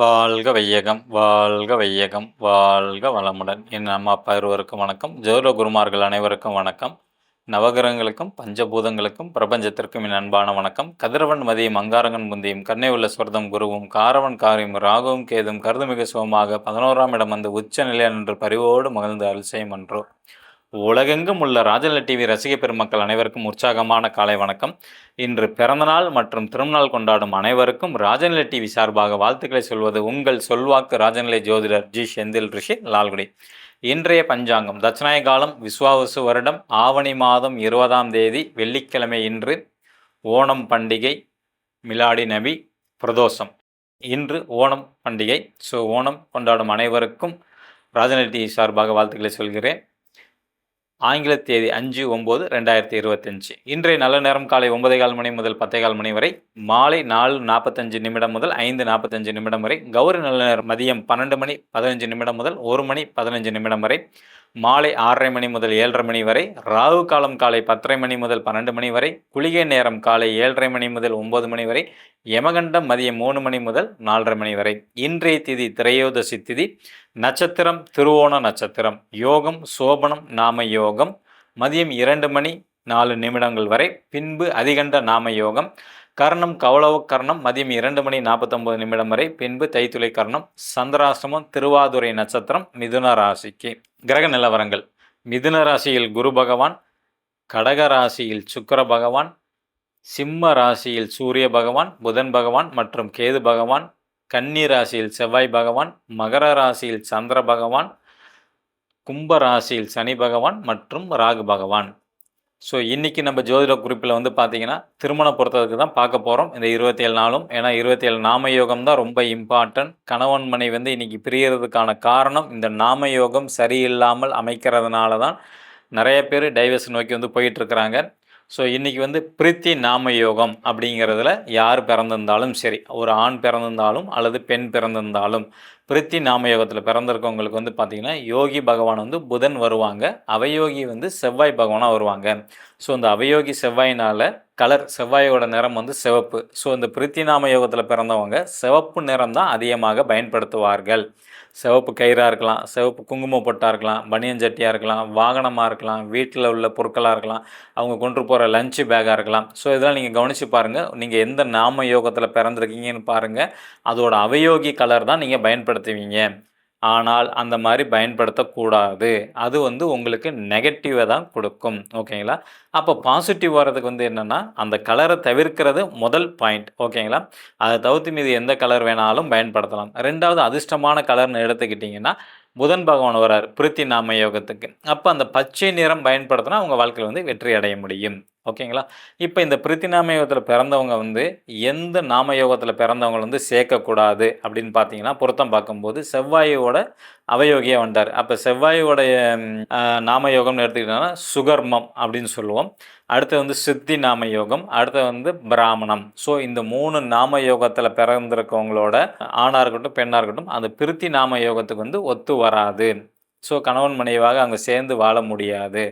வாழ்க வையகம் வாழ்க வையகம் வாழ்க வளமுடன். என் அம்மா அப்பா இருவருக்கும் வணக்கம். ஜோதிட குருமார்கள் அனைவருக்கும் வணக்கம். நவகிரகங்களுக்கும் பஞ்சபூதங்களுக்கும் பிரபஞ்சத்திற்கும் என் அன்பான வணக்கம். கதிரவன் மதியம் அங்காரங்கன் முந்தியும் கண்ணை உள்ள சுவர்தம் குருவும் காரவன் காரியும் ராகுவும் கேதும் கருதுமிகு சுகமாக பதினோராம் இடம் வந்து உச்ச நிலையம் என்று பரிவோடு மகிழ்ந்து அல்செய்யும் என்றோ உலகெங்கும் உள்ள ராஜல டிவி ரசிக பெருமக்கள் அனைவருக்கும் உற்சாகமான காலை வணக்கம். இன்று பிறந்தநாள் மற்றும் திருநாள் கொண்டாடும் அனைவருக்கும் ராஜநிலை டிவி சார்பாக வாழ்த்துக்களை சொல்வது உங்கள் சொல்வாக்கு ராஜநிலை ஜோதிடர் ஜி. செந்தில் ரிஷி லால்குடி. இன்றைய பஞ்சாங்கம் தட்சிணாய காலம் விஸ்வாவசு வருடம் ஆவணி மாதம் இருபதாம் தேதி வெள்ளிக்கிழமை இன்று ஓணம் பண்டிகை மிலாடி நபி பிரதோஷம். இன்று ஓணம் பண்டிகை ஸோ ஓணம் கொண்டாடும் அனைவருக்கும் ராஜநிலை டிவி சார்பாக வாழ்த்துக்களை சொல்கிறேன். ஆங்கில தேதி அஞ்சு ஒம்பது ரெண்டாயிரத்தி இருபத்தஞ்சு. இன்றைய நல்ல நேரம் காலை ஒன்பதே கால் மணி முதல் பத்தே கால் மணி வரை மாலை நாலு நாற்பத்தஞ்சு நிமிடம் முதல் ஐந்து நாற்பத்தஞ்சு நிமிடம் வரை கௌரி நல்ல நேரம் மதியம் பன்னெண்டு மணி பதினஞ்சு நிமிடம் முதல் ஒரு மணி பதினஞ்சு நிமிடம் வரை மாலை ஆறரை மணி முதல் ஏழரை மணி வரை ராகு காலம் காலை பத்தரை மணி முதல் பன்னெண்டு மணி வரை குளிகை நேரம் காலை ஏழரை மணி முதல் ஒம்பது மணி வரை யமகண்டம் மதியம் மூணு மணி முதல் நாலரை மணி வரை. இன்றைய திதி திரையோதசி திதி நட்சத்திரம் திருவோண நட்சத்திரம் யோகம் சோபனம் நாம யோகம் மதியம் இரண்டு மணி நாலு நிமிடங்கள் வரை பின்பு அதிகண்ட நாம யோகம் கர்ணம் கௌளவ கர்ணம் மதியம் இரண்டு மணி நாற்பத்தொம்பது நிமிடம் வரை பின்பு தைத்துளை கர்ணம் சந்திராசிரமம் திருவாதுரை நட்சத்திரம் மிதுன ராசிக்கு. கிரக நிலவரங்கள். மிதுன ராசியில் குரு பகவான் கடக ராசியில் சுக்கர பகவான் சிம்ம ராசியில் சூரிய பகவான் புதன் பகவான் மற்றும் கேது பகவான் கன்னி ராசியில் செவ்வாய் பகவான் மகர ராசியில் சந்திர பகவான் கும்ப ராசியில் சனி பகவான் மற்றும் ராகு பகவான். ஸோ இன்றைக்கி நம்ம ஜோதிட குறிப்பில் வந்து பார்த்திங்கன்னா திருமண பொறுத்ததுக்கு தான் பார்க்க போகிறோம் இந்த இருபத்தி ஏழு நாளும் ஏன்னா இருபத்தி ஏழு நாம யோகம் தான் ரொம்ப இம்பார்ட்டன்ட் கணவன் மனை வந்து இன்றைக்கி பிரியறதுக்கான காரணம் இந்த நாம யோகம் சரியில்லாமல் அமைக்கிறதுனால தான் நிறைய பேர் டைவர்ஸ் நோக்கி வந்து போயிட்டுருக்கிறாங்க ஸோ இன்றைக்கி வந்து பிரித்தி நாம யோகம் அப்படிங்கிறதுல யார் பிறந்திருந்தாலும் சரி ஒரு ஆண் பிறந்திருந்தாலும் அல்லது பெண் பிறந்திருந்தாலும் பிரித்தி நாம யோகத்தில் பிறந்திருக்கவங்களுக்கு வந்து பார்த்திங்கன்னா யோகி பகவான் வந்து புதன் வருவாங்க. அவயோகி வந்து செவ்வாய் பகவானாக வருவாங்க. ஸோ இந்த அவயோகி செவ்வாயினால் கலர் செவ்வாயோட நிறம் வந்து சிவப்பு. ஸோ இந்த பிரித்தி நாம யோகத்தில் பிறந்தவங்க சிவப்பு நிறம் தான் அதிகமாக பயன்படுத்துவார்கள். சிவப்பு கயிறாக இருக்கலாம் சிவப்பு குங்கும பொட்டாக இருக்கலாம் பனியன் சட்டியாக இருக்கலாம் வாகனமாக இருக்கலாம் வீட்டில் உள்ள பொருட்களாக இருக்கலாம் அவங்க கொண்டு போகிற லஞ்சு பேக்காக இருக்கலாம். ஸோ இதெல்லாம் நீங்கள் கவனித்து பாருங்கள் நீங்கள் எந்த நாம யோகத்தில் பிறந்திருக்கீங்கன்னு பாருங்கள் அதோட அவயோகி கலர் தான் நீங்கள் பயன்படுத்த பயன்படுத்துவீங்க. ஆனால் அந்த மாதிரி பயன்படுத்தக்கூடாது. அது வந்து உங்களுக்கு நெகட்டிவை தான் கொடுக்கும். ஓகேங்களா அப்போ பாசிட்டிவ் வர்றதுக்கு வந்து என்னென்னா அந்த கலரை தவிர்க்கிறது முதல் பாயிண்ட் ஓகேங்களா அதை தவிர்த்து மீது எந்த கலர் வேணாலும் பயன்படுத்தலாம். ரெண்டாவது அதிர்ஷ்டமான கலர்னு எடுத்துக்கிட்டிங்கன்னா புதன் பகவான் வரார் பிரித்தி நாம யோகத்துக்கு அப்போ அந்த பச்சை நிறம் பயன்படுத்தினா அவங்க வாழ்க்கையில் வந்து வெற்றி அடைய முடியும். ஓகேங்களா? இப்போ இந்த பிரித்தினாம யோகத்தில் பிறந்தவங்க வந்து எந்த நாம யோகத்தில் பிறந்தவங்க வந்து சேர்க்கக்கூடாது அப்படின்னு பார்த்தீங்கன்னா பொருத்தம் பார்க்கும்போது செவ்வாயோட அவயோகியாக வந்தார். அப்போ செவ்வாயோடைய நாம யோகம்னு எடுத்துக்கிட்டோம்னா சுகர்மம் அப்படின்னு சொல்லுவோம். அடுத்து வந்து சித்தி நாம யோகம் அடுத்து வந்து பிராமணம். ஸோ இந்த மூணு நாம யோகத்தில் பிறந்திருக்கவங்களோட ஆணாக இருக்கட்டும் பெண்ணாக இருக்கட்டும் அந்த பிரித்தி நாம யோகத்துக்கு வந்து ஒத்து வராது. ஸோ கணவன் மனைவாக அங்கே சேர்ந்து வாழ முடியாது.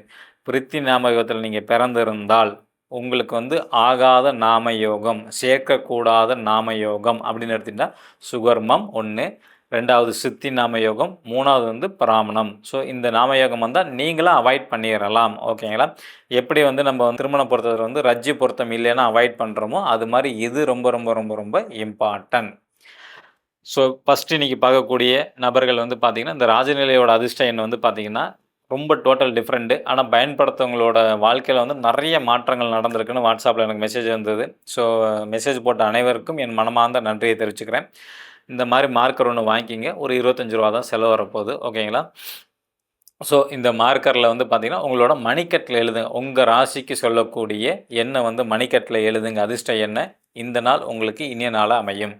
பிரித்தி நாம யோகத்தில் நீங்கள் பிறந்திருந்தால் உங்களுக்கு வந்து ஆகாத நாம யோகம் சேர்க்கக்கூடாத நாம யோகம் அப்படின்னு எடுத்திங்கன்னா சுகர்மம் ஒன்று ரெண்டாவது சித்தி நாம யோகம் மூணாவது வந்து பிராமணம். ஸோ இந்த நாம யோகம் வந்தால் நீங்களும் அவாய்ட் பண்ணிடலாம் ஓகேங்களா எப்படி வந்து நம்ம வந்து திருமண பொருத்தத்தில் வந்து ரஜ்ஜி பொருத்தம் இல்லைன்னா அவாய்ட் பண்ணுறோமோ அது மாதிரி இது ரொம்ப ரொம்ப ரொம்ப ரொம்ப இம்பார்ட்டன்ட் ஸோ ஃபஸ்ட்டு இன்றைக்கி பார்க்கக்கூடிய நபர்கள் வந்து பார்த்திங்கன்னா இந்த ராஜநிலையோட அதிர்ஷ்ட எண் வந்து பார்த்திங்கன்னா ரொம்ப டோட்டல் டிஃப்ரெண்ட்டு ஆனால் பயன்படுத்தவங்களோட வாழ்க்கையில் வந்து நிறைய மாற்றங்கள் நடந்திருக்குன்னு வாட்ஸ்அப்பில் எனக்கு மெசேஜ் வந்தது. ஸோ மெசேஜ் போட்ட அனைவருக்கும் என் மனமார்ந்த நன்றியை தெரிவிச்சுக்கிறேன். இந்த மாதிரி மார்க்கர் ஒன்று வாங்கிக்கிங்க. ஒரு இருபத்தஞ்சி ரூபா தான் செலவு வரப்போகுது. ஓகேங்களா ஸோ இந்த மார்க்கரில் வந்து பார்த்திங்கன்னா உங்களோட மணிக்கட்டில் எழுதுங்க உங்கள் ராசிக்கு சொல்லக்கூடிய எண்ணெய் வந்து மணிக்கட்டில் எழுதுங்க. அதிர்ஷ்ட எண்ணெய் இந்த நாள் உங்களுக்கு இனிய நாளாக அமையும்.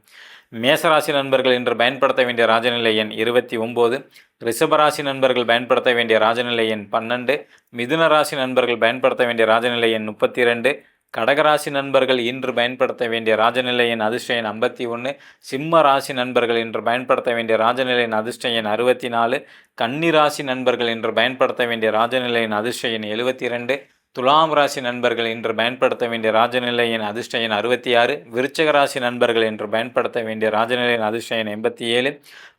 மேசராசி நண்பர்கள் இன்று பயன்படுத்த வேண்டிய ராஜநிலை எண் இருபத்தி ஒம்பது. ரிஷபராசி நண்பர்கள் பயன்படுத்த வேண்டிய ராஜநிலை எண் பன்னெண்டு. மிதுன ராசி நண்பர்கள் பயன்படுத்த வேண்டிய ராஜநிலை எண் முப்பத்தி ரெண்டு. கடகராசி நண்பர்கள் இன்று பயன்படுத்த வேண்டிய ராஜநிலை எண் அதிர்ஷ்ட எண் ஐம்பத்தி ஒன்று. சிம்ம ராசி நண்பர்கள் இன்று பயன்படுத்த வேண்டிய ராஜநிலை எண் அதிர்ஷ்ட எண் அறுபத்தி நாலு. கன்னி ராசி நண்பர்கள் இன்று பயன்படுத்த வேண்டிய ராஜநிலை எண் அதிர்ஷ்ட எண் எழுபத்தி ரெண்டு. துலாம் ராசி நண்பர்கள் இன்று பயன்படுத்த வேண்டிய ராஜநிலையின் அதிர்ஷ்ட எண் அறுபத்தி ஆறு விருச்சக ராசி நண்பர்கள் இன்று பயன்படுத்த வேண்டிய ராஜநிலையின் அதிர்ஷ்ட எண் எண்பத்தி ஏழு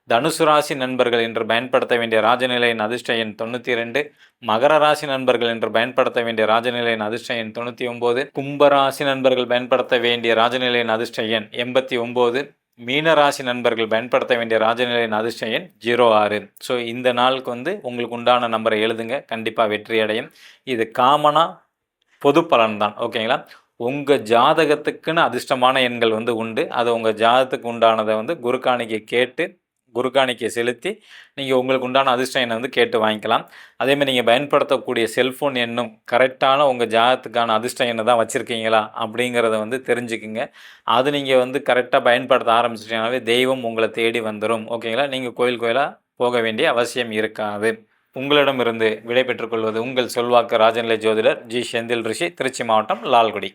தனுசு ராசி நண்பர்கள் இன்று பயன்படுத்த வேண்டிய ராஜநிலையின் அதிர்ஷ்ட எண் தொண்ணூற்றி ரெண்டு மகர ராசி நண்பர்கள் இன்று பயன்படுத்த வேண்டிய ராஜநிலையின் அதிர்ஷ்ட எண் தொண்ணூற்றி ஒம்பது கும்பராசி நண்பர்கள் பயன்படுத்த வேண்டிய ராஜநிலையின் அதிர்ஷ்ட எண் எண்பத்தி ஒம்பது மீனராசி நண்பர்கள் பயன்படுத்த வேண்டிய ராஜநிலையின் எண் அதிர்ஷ்ட எண் ஜீரோ ஆறு. ஸோ இந்த நாளுக்கு வந்து உங்களுக்கு உண்டான நம்பரை எழுதுங்க. கண்டிப்பாக வெற்றி அடையும். இது காமனாக பொது பலன் தான் ஓகேங்களா? உங்கள் ஜாதகத்துக்குன்னு அதிர்ஷ்டமான எண்கள் வந்து உண்டு. அது உங்கள் ஜாதகத்துக்கு உண்டானதை வந்து குருக்காணிக்கு கேட்டு குருகாணிக்கை செலுத்தி நீங்கள் உங்களுக்கு உண்டான அதிர்ஷ்ட எண்ணை வந்து கேட்டு வாங்கிக்கலாம். அதேமாதிரி நீங்கள் பயன்படுத்தக்கூடிய செல்ஃபோன் எண்ணும் கரெக்டான உங்கள் ஜாதகத்துக்கான அதிர்ஷ்ட எண்ணை தான் வச்சுருக்கீங்களா அப்படிங்கிறத வந்து தெரிஞ்சுக்குங்க. அது நீங்கள் வந்து கரெக்டாக பயன்படுத்த ஆரம்பிச்சிட்டீங்கனாவே தெய்வம் உங்களை தேடி வந்துடும் ஓகேங்களா? நீங்கள் கோயில் கோயிலாக போக வேண்டிய அவசியம் இருக்காது. உங்களிடமிருந்து விடை பெற்றுக்கொள்வது உங்கள் சொல்வாக்கு ராஜநிலை ஜோதிடர் ஜி செந்தில் ரிஷி திருச்சி மாவட்டம் லால்குடி.